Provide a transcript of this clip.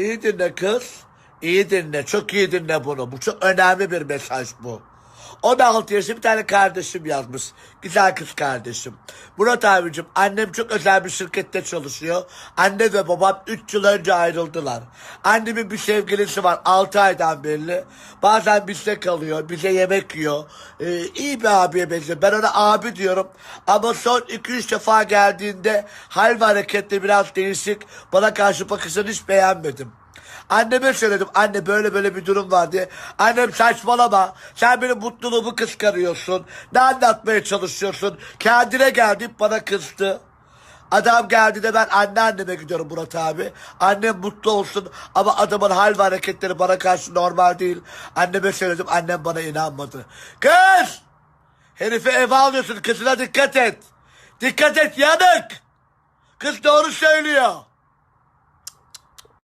İyi dinle kız. İyi dinle. Çok iyi dinle bunu. Bu çok önemli bir mesaj bu. 16 yaşında bir tane kardeşim yazmış. Güzel kız kardeşim. Murat abicim annem çok özel bir şirkette çalışıyor. Anne ve babam 3 yıl önce ayrıldılar. Annemin bir sevgilisi var 6 aydan beri. Bazen bizde kalıyor. Bize yemek yiyor. Ee, iyi bir abiye benziyor. Ben ona abi diyorum. Ama son 2-3 defa geldiğinde hal ve harekette biraz değişik. Bana karşı bakışını hiç beğenmedim. Anneme söyledim anne böyle böyle bir durum var diye. Annem saçmalama sen benim mutluluğumu kıskanıyorsun. Ne anlatmaya çalışıyorsun? Kendine gel deyip bana kızdı. Adam geldi de ben anneanneme gidiyorum Murat abi. Annem mutlu olsun ama adamın hal ve hareketleri bana karşı normal değil. Anneme söyledim annem bana inanmadı. Kız! Herifi eve alıyorsun kızına dikkat et. Dikkat et yanık. Kız doğru söylüyor.